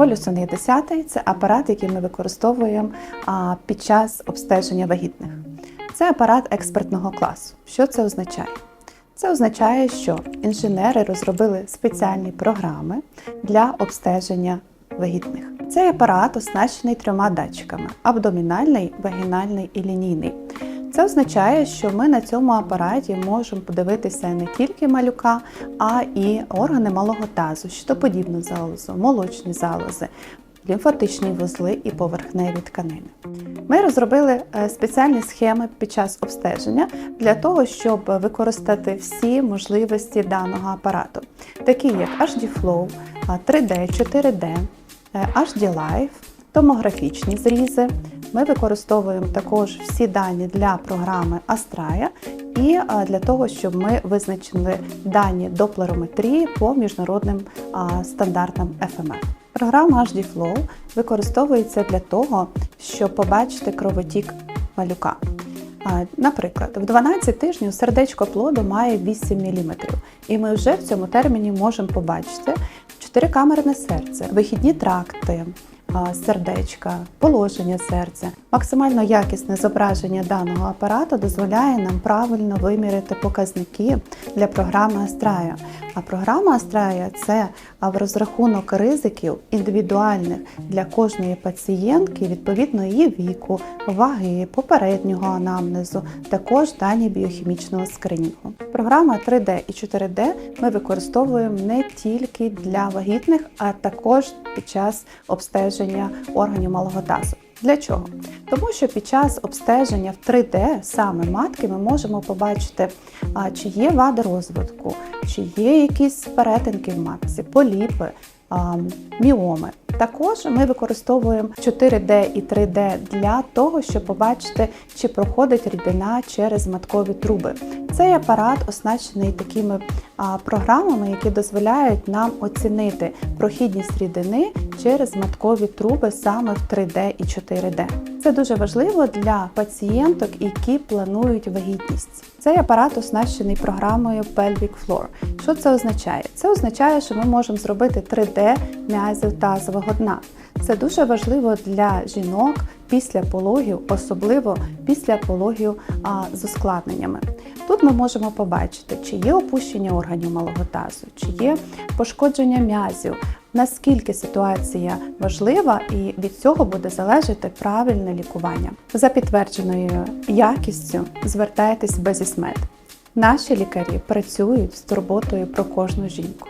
Волюсони 10 це апарат, який ми використовуємо під час обстеження вагітних. Це апарат експертного класу. Що це означає? Це означає, що інженери розробили спеціальні програми для обстеження вагітних. Цей апарат оснащений трьома датчиками: абдомінальний, вагінальний і лінійний. Це означає, що ми на цьому апараті можемо подивитися не тільки малюка, а і органи малого тазу, щитоподібну залозу, молочні залози, лімфатичні вузли і поверхневі тканини. Ми розробили е, спеціальні схеми під час обстеження для того, щоб використати всі можливості даного апарату, такі як HD Flow, 3D, 4D, е, HD Live, томографічні зрізи. Ми використовуємо також всі дані для програми Astraea і е, для того, щоб ми визначили дані доплерометрії по міжнародним стандартам FMF. Програма HD Flow використовується для того, щоб побачити кровотік малюка. Наприклад, в 12 тижнів сердечко плоду має 8 мм, і ми вже в цьому терміні можемо побачити чотирикамерне серце, вихідні тракти, сердечка, положення серця. Максимально якісне зображення даного апарату дозволяє нам правильно виміряти показники для програми Astraea. А програма Astraea – це в розрахунок ризиків індивідуальних для кожної пацієнтки відповідно її віку, ваги, попереднього анамнезу, також дані біохімічного скринінгу. Програма 3D і 4D ми використовуємо не тільки для вагітних, а також під час обстеження органів малого тазу. Для чого? Тому що під час обстеження в 3D саме матки ми можемо побачити, чи є вади розвитку, чи є якісь перетинки в матці, поліпи, міоми. Також ми використовуємо 4D і 3D для того, щоб побачити, чи проходить рідина через маткові труби. Цей апарат оснащений такими програмами, які дозволяють нам оцінити прохідність рідини через маткові труби саме в 3D і 4D. Це дуже важливо для пацієнток, які планують вагітність. Цей апарат оснащений програмою Pelvic Floor. Що це означає? Це означає, що ми можемо зробити 3D м'язів тазового дна. Це дуже важливо для жінок після пологів, особливо після пологів а, з ускладненнями. Тут ми можемо побачити, чи є опущення органів малого тазу, чи є пошкодження м'язів, наскільки ситуація важлива, і від цього буде залежати правильне лікування. За підтвердженою якістю звертайтесь в Безісмед. Наші лікарі працюють з турботою про кожну жінку.